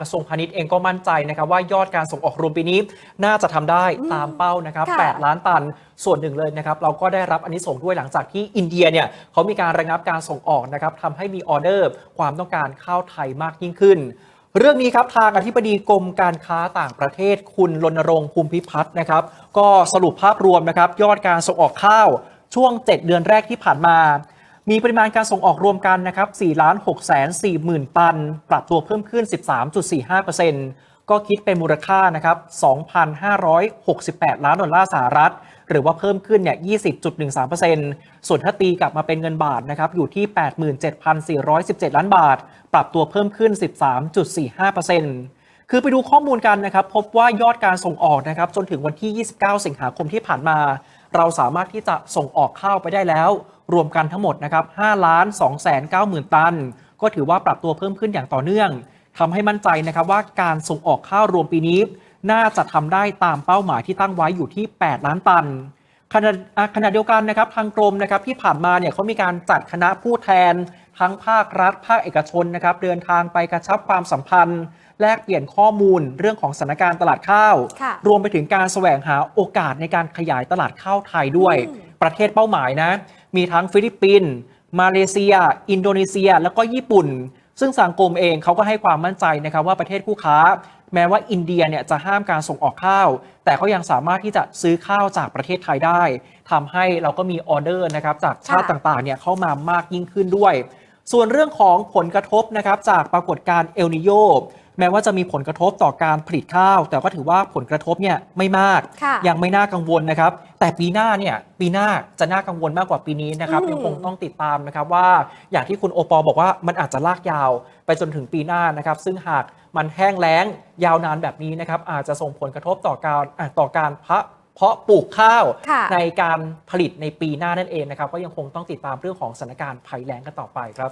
กระทรวงพาณิชย์เองก็มั่นใจนะครับว่ายอดการส่งออกรวมปีนี้ น่าจะทำได้ตามเป้านะครับค่ะ8ล้านตันส่วนหนึ่งเลยนะครับเราก็ได้รับอันนี้ส่งส์ด้วยหลังจากที่อินเดียเนี่ยเขามีการระงับการส่งออกนะครับทำให้มีออเดอร์ ความต้องการข้าวไทยมากยิ่งขึ้น เรื่องนี้ครับทางอธิบดีกรมการค้าต่างประเทศคุณรณรงค์ภูมิพิพัฒน์นะครับก็สรุปภาพรวมนะครับยอดการส่งออกข้าวช่วง 7 เดือนแรกที่ผ่านมา มีปริมาณการส่งออกรวมกันนะครับ4ล้าน6แสน4หมื่นตัน ปรับตัวเพิ่มขึ้น 13.45%ก็คิดเป็นมูลค่านะครับ2,568 ล้านดอลลาร์สหรัฐ หรือว่าเพิ่มขึ้นเนี่ย 20.13%ส่วนถ้าตีกลับมาเป็นเงินบาทนะครับอยู่ที่ 87,417 ล้านบาท ปรับตัวเพิ่มขึ้น 13.45%คือไปดูข้อมูลกันนะครับ พบว่ายอดการส่งออกนะครับจนถึงวันที่ 29 สิงหาคมที่ผ่านมา เราสามารถที่จะส่งออกข้าวไปได้แล้ว รวมกันทั้งหมดนะครับ5ล้าน2แสน9หมื่นตัน ก็ถือว่าปรับตัวเพิ่มขึ้นอย่างต่อเนื่องทำให้มั่นใจนะครับว่าการส่งออกข้าวรวมปีนี้ น่าจะทำได้ตามเป้าหมายที่ตั้งไว้อยู่ที่ 8 ล้านตันขณะอะขณะเดียวกันนะครับทางกรมนะครับที่ผ่านมาเนี่ยเขามีการจัดคณะผู้แทน ทั้งภาครัฐ ภาคเอกชนนะครับเดินทางไปกระชับความสัมพันธ์ แลกเปลี่ยนข้อมูลเรื่องของสถานการณ์ตลาดข้าวค่ะรวมไปถึงการแสวงหาโอกาสในการขยายตลาดข้าวไทยด้วยอืมประเทศเป้าหมายนะ มีทั้งฟิลิปปินส์มาเลเซีย อินโดนีเซีย แล้วก็ญี่ปุ่น ซึ่งสังคมเองเขาก็ให้ความมั่นใจนะครับว่าประเทศคู่ค้า แม้ว่าอินเดียเนี่ยจะห้ามการส่งออกข้าว แต่เขายังสามารถที่จะซื้อข้าวจากประเทศไทยได้ทำให้เราก็มีออเดอร์นะครับจากชาติต่างๆเนี่ยเข้ามามากยิ่งขึ้นด้วย ส่วนเรื่องของผลกระทบนะครับจากปรากฏการณ์เอลนิโย แม้ว่าจะมีผลกระทบต่อการผลิตข้าว แต่ก็ถือว่าผลกระทบเนี่ยไม่มาก ค่ะยังไม่น่ากังวลนะครับ แต่ปีหน้าเนี่ยปีหน้าจะน่ากังวลมากกว่าปีนี้นะครับอืม ยังคงต้องติดตามนะครับว่าอย่างที่คุณโอปอลบอกว่ามันอาจจะลากยาว ไปจนถึงปีหน้านะครับ ซึ่งหากมันแห้งแล้งยาวนานแบบนี้นะครับ อาจจะส่งผลกระทบต่อการอะต่อการเพาะเพาะปลูกข้าว ค่ะ ในการผลิตในปีหน้านั่นเองนะครับ ก็ยังคงต้องติดตามเรื่องของสถานการณ์ภัยแล้งกันต่อไปครับ